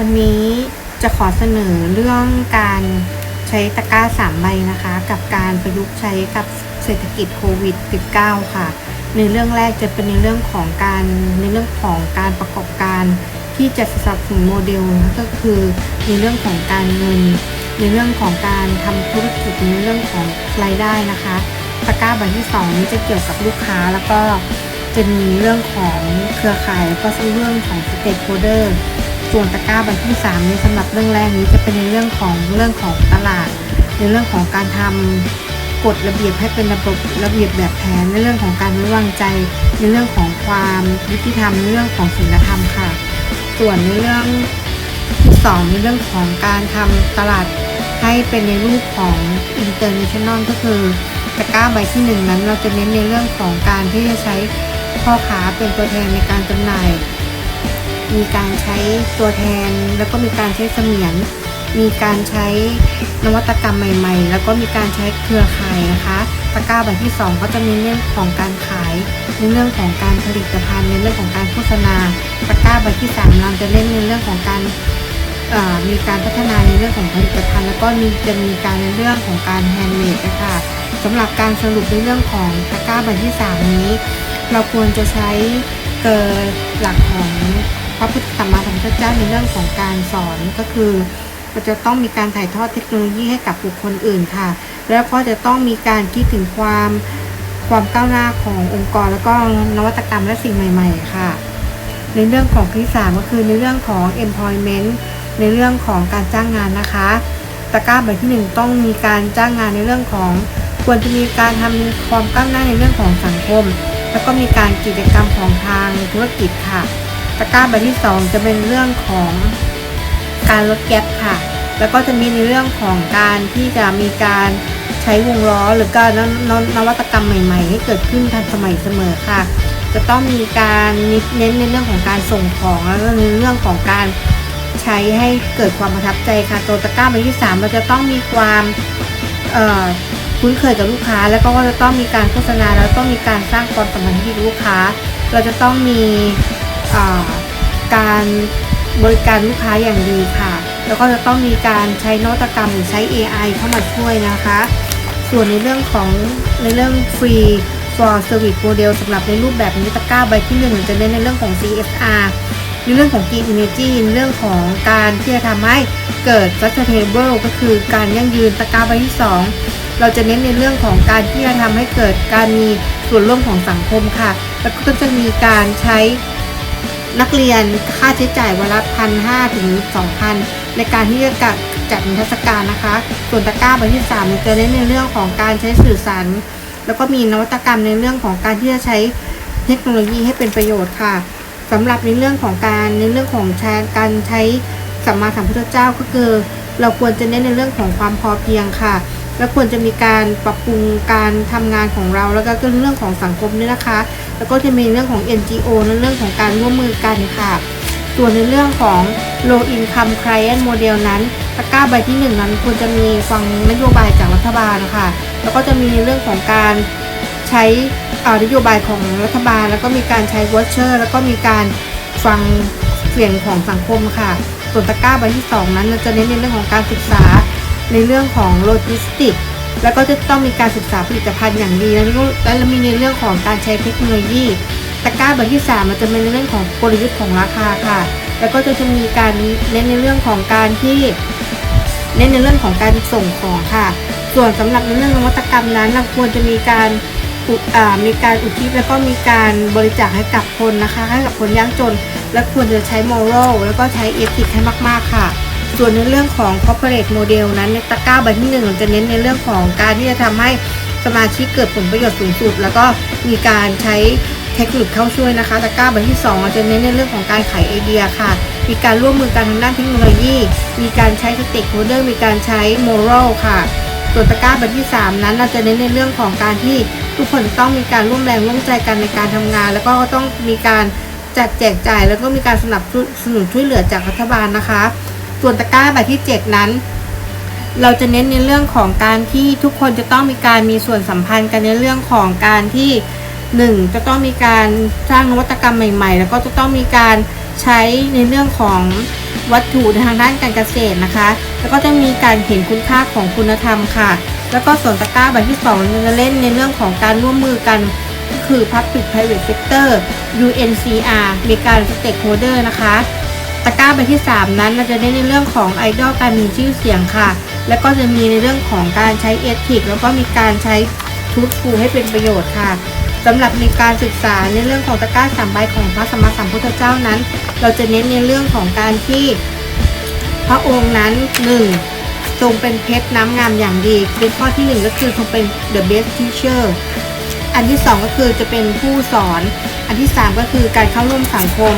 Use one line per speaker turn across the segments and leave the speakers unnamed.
วันนี้จะขอเสนอเรื่องการใช้ตะกร้าสามใบนะคะ กับการประยุกต์ใช้กับเศรษฐกิจโควิด -19 ค่ะ ในเรื่องแรกจะเป็นในเรื่องของการในเรื่องของการประกอบการที่จะสนับสนุนโมเดลก็คือในเรื่องของการเงิน ในเรื่องของการทำธุรกิจในเรื่องของรายได้นะคะตะกร้าใบที่2นี้จะเกี่ยวกับลูกค้าแล้วก็จะมีเรื่องของเครือข่ายแล้วก็เรื่องของสเต็กโฮเดอร์ ส่วนตะกร้าใบที่3นี้สำหรับเรื่องแรกนี้จะเป็นในเรื่องของเรื่องของตลาด ในเรื่องของการทำกฎระเบียบให้เป็นระบบระเบียบแบบแผนในเรื่องของการไว้วางใจ ในเรื่องของความยุติธรรมในเรื่องของศีลธรรมค่ะ ส่วนในเรื่องที่สองในเรื่องของการทำตลาดให้เป็นในรูปของ international ก็คือตะกร้าใบที่หนึ่งนั้น เราจะเน้นในเรื่องของการที่จะใช้พ่อค้าเป็นตัวแทนในการจำหน่าย มีการใช้ตัวแทน แล้วก็มีการใช้เสมียน มีการใช้นวัตกรรมใหม่ ๆ แล้วก็มีการใช้เครือข่ายนะคะตะกร้าใบที่ 2 ก็จะมีเรื่องของการขายในเรื่องของการผลิตภัณฑ์ในเรื่องของการโฆษณาตะกร้าใบที่3เราจะเล่นในเรื่องของการมีการพัฒนาในเรื่องของผลิตภัณฑ์ แล้วก็มีจะมีการในเรื่องของการแฮนด์เมดนะคะสำหรับการสรุปในเรื่องของตะกร้าใบที่ 3 นี้ เราควรจะใช้เกิดหลักของ พระพุทธธรรมธรรมเจ้าในเรื่องของการสอนก็คือเราจะต้องมีการถ่ายทอดเทคโนโลยีให้กับบุคคลอื่นค่ะ แล้วก็จะต้องมีการคิดถึงความความก้าวหน้าขององค์กร แล้วก็นวัตกรรมและสิ่งใหม่ ๆ ค่ะ ในเรื่องของที่สามก็คือในเรื่องของ employment ในเรื่องของการจ้างงานนะคะตะกร้าใบที่หนึ่งต้องมีการจ้างงานในเรื่องของ ควรจะมีการทำความก้าวหน้าในเรื่องของสังคม แล้วก็มีการกิจกรรมของทางธุรกิจค่ะ ตะกร้าใบที่ 2 จะเป็นเรื่องของการลดแก๊ปค่ะ แล้วก็จะมีในเรื่องของการที่จะมีการใช้วงล้อหรือการนนนวัตกรรมใหม่ๆ ให้เกิดขึ้นทันสมัยเสมอค่ะ จะต้องมีการเน้นในเรื่องของการส่งของแล้วก็ในเรื่องของการใช้ให้เกิดความประทับใจค่ะ ตัวตะกร้าใบที่ 3 เราจะต้องมีความคุ้นเคยกับลูกค้า แล้วก็จะต้องมีการโฆษณาแล้วต้องมีการสร้างความสัมพันธ์ที่ดีกับลูกค้า เราจะต้องมี การบริการลูกค้าอย่างดีค่ะ แล้วก็จะต้องมีการใช้นวัตกรรมหรือใช้ AI เข้ามาช่วยนะคะ ส่วนในเรื่องของในเรื่อง free for service model สำหรับในรูปแบบนี้ตะกร้าใบที่หนึ่งจะเน้นในเรื่องของ CSR ในเรื่องของ Green Energy ในเรื่องของการที่จะทำให้เกิด sustainable ก็คือการยั่งยืนตะกร้าใบที่สองเราจะเน้นในเรื่องของการที่จะทำให้เกิดการมีส่วนร่วมของสังคมค่ะ แล้วก็จะมีการใช้ นักเรียนค่าใช้จ่ายวันละพันห้าถึงสองพันในการที่จะจัดนิทรรศการนะคะ ส่วนตะกร้าใบที่สามจะเน้นในเรื่องของการใช้สื่อสาร แล้วก็มีนวัตกรรมในเรื่องของการที่จะใช้เทคโนโลยีให้เป็นประโยชน์ค่ะสำหรับในเรื่องของการในเรื่องของการใช้สัมมาสัมพุทธเจ้าก็คือ เราควรจะเน้นในเรื่องของความพอเพียงค่ะ แล้วควรจะมีการปรับปรุงการทำงานของเรา แล้วก็เรื่องของสังคมด้วยนะคะ แล้วก็จะมีเรื่องของ NGO ในเรื่องของการร่วมมือกันค่ะส่วนในเรื่องของ low income client model นั้นตะกร้าใบที่หนึ่งนั้นควรจะมีฟังนโยบายจากรัฐบาลนะคะแล้วก็จะมีเรื่องของการใช้อ่านโยบายของรัฐบาล แล้วก็มีการใช้วอชเชอร์แล้วก็มีการฟังเสียงของสังคมค่ะ ส่วนตะกร้าใบที่สองนั้นเราจะเน้นในเรื่องของการศึกษา ในเรื่องของโลจิสติกแล้วก็จะต้องมีการศึกษาผลิตภัณฑ์อย่างดีแล้วก็และมีในเรื่องของการใช้เทคโนโลยีตะกร้าใบที่ 3 มันจะเป็นในเรื่องของกลยุทธ์ของราคาค่ะ แล้วก็จะจะมีการเน้นในเรื่องของการที่เน้นในเรื่องของการส่งของค่ะ ส่วนสำหรับในเรื่องนวัตกรรมนั้นเราควรจะมีการอุอ่ามีการอุทิศแล้วก็มีการบริจาคให้กับคนนะคะ ให้กับคนยากจน และควรจะใช้โมรัลแล้วก็ใช้เอทิกให้มาก ๆ ค่ะ ส่วนในเรื่องของ corporate model นั้นในตะก้าใบที่หนึ่งเราจะเน้นในเรื่องของการที่จะทำให้สมาชิกเกิดผลประโยชน์สูงสุด แล้วก็มีการใช้เทคนิคเข้าช่วยนะคะตะก้าใบที่2เราจะเน้นในเรื่องของการขายไอเดียค่ะ มีการร่วมมือกันทางด้านเทคโนโลยี มีการใช้สเต็กโฮเดอร์มีการใช้โมรัลค่ะ ส่วนตะก้าใบที่ 3 นั้นเราจะเน้นในเรื่องของการที่ทุกคนต้องมีการร่วมแรงร่วมใจกันในการทำงาน แล้วก็ต้องมีการจัดแจกจ่าย แล้วก็มีการสนับสนุนช่วยเหลือจากรัฐบาลนะคะ ส่วนตะกร้าใบที่ 7 นั้น เราจะเน้นในเรื่องของการที่ทุกคนจะต้องมีการมีส่วนสัมพันธ์กันในเรื่องของการที่หนึ่งจะต้องมีการสร้างนวัตกรรมใหม่ ๆ แล้วก็จะต้องมีการใช้ในเรื่องของวัตถุในทางด้านการเกษตรนะคะ แล้วก็จะมีการเห็นคุณค่าของคุณธรรมค่ะ แล้วก็ส่วนตะกร้าใบที่2จะเล่นในเรื่องของการร่วมมือกันคือ Public Private Sector UNCR มีการ Stakeholder นะคะ ตะกร้าใบที่ 3 นั้นเราจะเน้นในเรื่องของไอดอลการมีชื่อเสียงค่ะ แล้วก็จะมีในเรื่องของการใช้เอทิกแล้วก็มีการใช้ทูตฟูให้เป็นประโยชน์ค่ะสำหรับในการศึกษาในเรื่องของตะกร้าสามใบของพระสัมมาสัมพุทธเจ้านั้น เราจะเน้นในเรื่องของการที่พระองค์นั้นหนึ่งทรงเป็นเพชรน้ำงามอย่างดีเป็นข้อที่หนึ่งก็คือทรงเป็น the best teacher อันที่สองก็คือจะเป็นผู้สอน อันที่สามก็คือการเข้าร่วมสังคม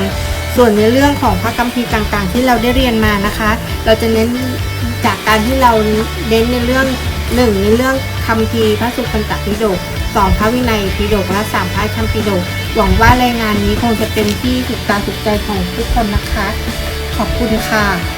ส่วนในเรื่องของพระคัมภีร์ต่างๆ ที่เราได้เรียนมานะคะ เราจะเน้นจากการที่เราเน้นในเรื่องหนึ่งในเรื่องคัมภีร์พระสุตตันตปิฎกสองพระวินัยปิฎกและสามพระคัมภีร์ปิฎกหวังว่ารายงานนี้คงจะเป็นที่ถูกตาถูกใจของทุกคนนะคะ ขอบคุณค่ะ